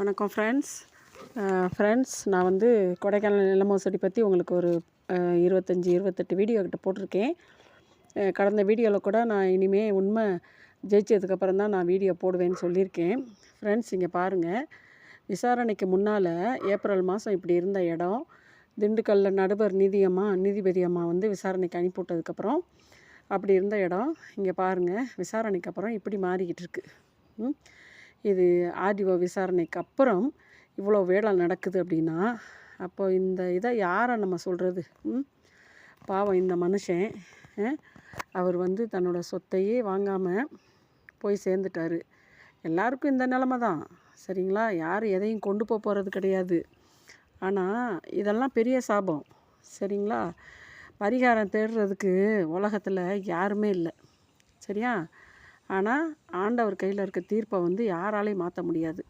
வணக்கம் friends friends நான் வந்து கொடைக்கானல் நிலமோசடி பற்றி உங்களுக்கு ஒரு இருபத்தஞ்சி இருபத்தெட்டு வீடியோ கிட்ட போட்டிருக்கேன். கடந்த வீடியோவில் கூட நான் இனிமேல் உண்மை ஜெயிச்சதுக்கப்புறம் தான் நான் வீடியோ போடுவேன்னு சொல்லியிருக்கேன். ஃப்ரெண்ட்ஸ் இங்கே பாருங்கள் விசாரணைக்கு முன்னால் ஏப்ரல் மாதம் இப்படி இருந்த இடம் திண்டுக்கல்லில் நடுவர் நீதியம்மா நீதிபதி அம்மா வந்து விசாரணைக்கு அனுப்பிவிட்டதுக்கப்புறம் அப்படி இருந்த இடம் இங்கே பாருங்கள் விசாரணைக்கு அப்புறம் இப்படி மாறிக்கிட்டு இருக்குது ம். இது ஆர்டிஓ விசாரணைக்கு அப்புறம் இவ்வளோ வேலை நடக்குது அப்படின்னா அப்போ இந்த இதை யாரை நம்ம சொல்கிறது ம்? பாவம் இந்த மனுஷன் அவர் வந்து தன்னோட சொத்தையே வாங்காமல் போய் சேர்ந்துட்டார். எல்லாருக்கும் இந்த நிலமை தான். சரிங்களா? யார் எதையும் கொண்டு போக போகிறது கிடையாது. ஆனால் இதெல்லாம் பெரிய சாபம். சரிங்களா? பரிகாரம் தேடுறதுக்கு உலகத்தில் யாருமே இல்லை. சரியா? ஆனால் ஆண்டவர் கையில் இருக்க தீர்ப்பை வந்து யாராலையும் மாற்ற முடியாது.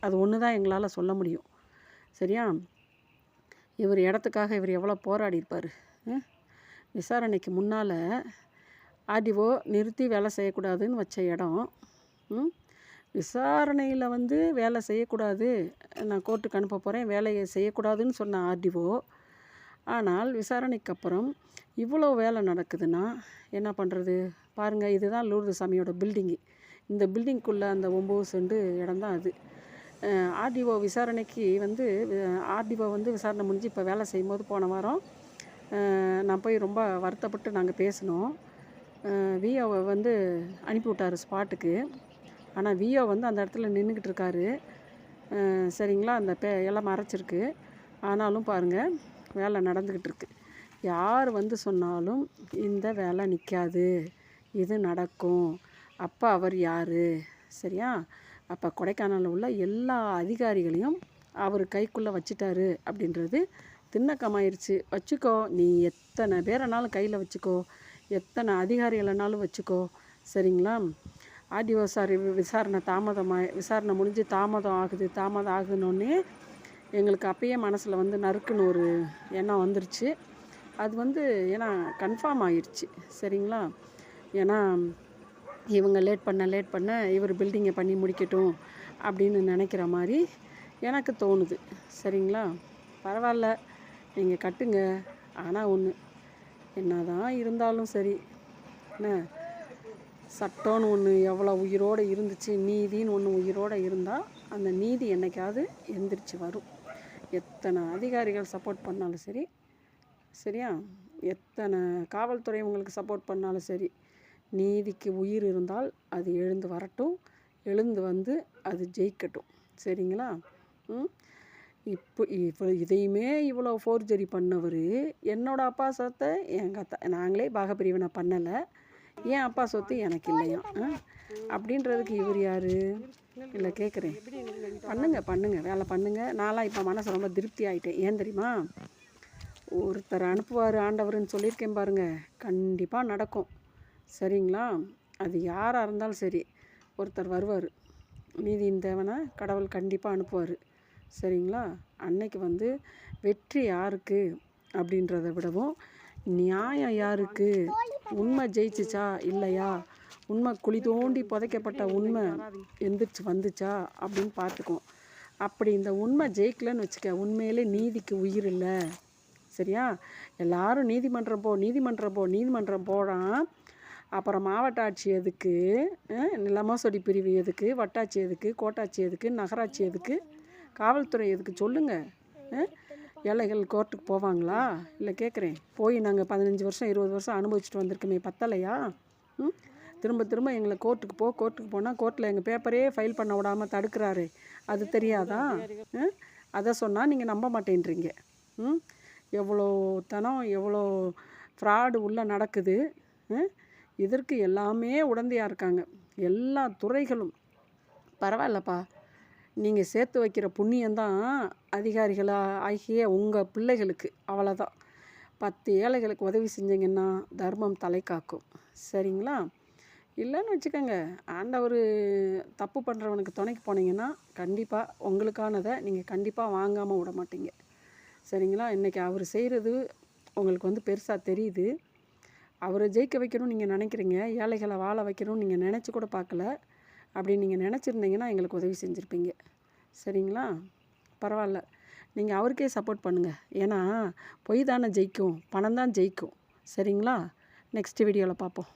அது ஒன்று தான் எங்களால் சொல்ல முடியும். சரியா? இவர் இடத்துக்காக இவர் எவ்வளோ போராடி இருப்பார் விசாரணைக்கு முன்னால் ஆர்டிஓ நிறுத்தி வேலை செய்யக்கூடாதுன்னு வச்ச இடம். ம், விசாரணையில் வந்து வேலை செய்யக்கூடாது. நான் கோர்ட்டுக்கு அனுப்ப போகிறேன் வேலையை செய்யக்கூடாதுன்னு சொன்ன ஆர்டிஓ ஆனால் விசாரணைக்கு அப்புறம் இவ்வளோ வேலை நடக்குதுன்னா என்ன பண்ணுறது பாருங்கள் இதுதான் லூர்து சாமியோட பில்டிங்கு. இந்த பில்டிங்குள்ளே அந்த ஒம்பது செண்டு இடம் தான் அது. ஆர்டிஓ விசாரணைக்கு வந்து ஆர்டிஓ வந்து விசாரணை முடிஞ்சு இப்போ வேலை செய்யும்போது போன வாரம் நான் போய் ரொம்ப வருத்தப்பட்டு நாங்கள் பேசினோம். விஓவை வந்து அனுப்பிவிட்டார் ஸ்பாட்டுக்கு. ஆனால் விஓ வந்து அந்த இடத்துல நின்றுக்கிட்டு இருக்காரு. சரிங்களா? அந்த பே எல்லாம் மறைச்சிருக்கு. ஆனாலும் பாருங்கள் வேலை நடந்துக்கிட்டு இருக்கு. யார் வந்து சொன்னாலும் இந்த வேலை நிற்காது இது நடக்கும். அப்போ அவர் யார்? சரியா? அப்போ கொடைக்கானலில் உள்ள எல்லா அதிகாரிகளையும் அவர் கைக்குள்ளே வச்சிட்டாரு அப்படின்றது திண்ணக்கமாயிருச்சு. வச்சுக்கோ நீ எத்தனை பேரனாலும் கையில் வச்சுக்கோ. எத்தனை அதிகாரிகளனாலும் வச்சுக்கோ. சரிங்களா? ஆர்டிஓ சார் விசாரணை தாமதமாக விசாரணை முடிஞ்சு தாமதம் ஆகுது. தாமதம் ஆகுதுன்னொன்னே எங்களுக்கு அப்பயே மனசில் வந்து நறுக்குன்னு ஒரு எண்ணம் வந்துருச்சு. அது வந்து ஏன்னா கன்ஃபார்ம் ஆயிடுச்சு சரிங்களா? ஏன்னா இவங்க லேட் பண்ண லேட் பண்ண இவர் பில்டிங்கை பண்ணி முடிக்கட்டும் அப்படின்னு நினைக்கிற மாதிரி எனக்கு தோணுது. சரிங்களா? பரவாயில்ல. நீங்கள் கட்டுங்க. ஆனால் ஒன்று என்ன தான் இருந்தாலும் சரி. என்ன? சட்டம்னு ஒன்று எவ்வளோ உயிரோடு இருந்துச்சு நீதின்னு ஒன்று உயிரோடு இருந்தால் அந்த நீதி என்றைக்காவது எந்திரிச்சு வரும். எத்தனை அதிகாரிகள் சப்போர்ட் பண்ணாலும் சரி சரியா? எத்தனை காவல்துறை உங்களுக்கு சப்போர்ட் பண்ணாலும் சரி நீதிக்கு உயிர் இருந்தால் அது எழுந்து வரட்டும். எழுந்து வந்து அது ஜெயிக்கட்டும். சரிங்களா? ம்? இப்போ இப்போ இதையுமே இவ்வளோ ஃபோர்ஜரி பண்ணவர் என்னோட அப்பா சொத்தை எங்கள் அத்தா நாங்களே பாகப்பிரிவினை பண்ணலை. என் அப்பா சொத்து எனக்கு இல்லையா? அப்படின்றதுக்கு இவர் யார்? இல்லை கேட்குறேன் பண்ணுங்க பண்ணுங்க வேலை பண்ணுங்க. நான்லாம் இப்போ மனசு ரொம்ப திருப்தி ஆகிட்டேன் ஏன் தெரியுமா? ஒருத்தர் அனுப்புவார் ஆண்டவர்னு சொல்லியிருக்கேன் பாருங்க. கண்டிப்பாக நடக்கும். சரிங்களா? அது யாராக இருந்தாலும் சரி ஒருத்தர் வருவார். நீதியின் தேவனை கடவுள் கண்டிப்பாக அனுப்புவார். சரிங்களா? அன்னைக்கு வந்து வெற்றி யாருக்கு அப்படின்றத விடவும் நியாயம் யாருக்கு? உண்மை ஜெயிச்சிச்சா இல்லையா? உண்மை குழி தோண்டி புதைக்கப்பட்ட உண்மை எந்திரிச்சு வந்துச்சா அப்படின்னு பார்த்துக்குவோம். அப்படி இந்த உண்மை ஜெயிக்கலன்னு வச்சுக்க உண்மையிலே நீதிக்கு உயிர் இல்லை. சரியா? எல்லாரும் நீதிமன்றம் போ நீதிமன்றம் போ நீதிமன்றம் போகிறான் அப்புறம் மாவட்ட ஆட்சி எதுக்கு நிலமோசடி பிரிவு எதுக்கு? வட்டாட்சி எதுக்கு? கோட்டாட்சி எதுக்கு? நகராட்சி எதுக்கு? காவல்துறை எதுக்கு? சொல்லுங்கள் ஏழைகள் கோர்ட்டுக்கு போவாங்களா? இல்லை கேட்குறேன் போய் நாங்கள் பதினஞ்சு வருஷம் இருபது வருஷம் அனுபவிச்சுட்டு வந்திருக்கோமே பத்தலையா? ம்? திரும்ப திரும்ப எங்களை கோர்ட்டுக்கு போ கோர்ட்டுக்கு போனால் கோர்ட்டில் எங்கள் பேப்பரே ஃபைல் பண்ண விடாமல் தடுக்கிறாரு. அது தெரியாதா? ம்? அதை சொன்னால் நீங்கள் நம்ப மாட்டேன்றீங்க. ம்? எவ்வளோ தனம் எவ்வளோ ஃப்ராடு உள்ளே நடக்குது. ம்? இதற்கு எல்லாமே உடந்தையாக இருக்காங்க. எல்லா துறைகளும். பரவாயில்லப்பா. நீங்கள் சேர்த்து வைக்கிற புண்ணியம்தான் அதிகாரிகளாக ஆகிய உங்கள் பிள்ளைகளுக்கு. அவ்வளோதான் பத்து ஏழைகளுக்கு உதவி செஞ்சீங்கன்னா தர்மம் தலை காக்கும். சரிங்களா? இல்லைன்னு வச்சுக்கோங்க. ஆண்டவர் தப்பு பண்ணுறவனுக்கு துணைக்கு போனீங்கன்னா கண்டிப்பாக உங்களுக்கானதை நீங்கள் கண்டிப்பாக வாங்காமல் விட மாட்டீங்க. சரிங்களா? இன்றைக்கி அவர் செய்கிறது உங்களுக்கு வந்து பெருசாக தெரியுது. அவரை ஜெயிக்க வைக்கணும்னு நீங்கள் நினைக்கிறீங்க ஏழைகளை வாழ வைக்கணும்னு நீங்கள் நினச்சி கூட பார்க்கல அப்படி நீங்கள் நினச்சிருந்தீங்கன்னா எங்களுக்கு உதவி செஞ்சுருப்பீங்க. சரிங்களா? பரவாயில்ல. நீங்கள் அவருக்கே சப்போர்ட் பண்ணுங்கள் ஏன்னா பொய் தானே ஜெயிக்கும் பணம் தான் ஜெயிக்கும். சரிங்களா? நெக்ஸ்ட் வீடியோவில் பார்ப்போம்.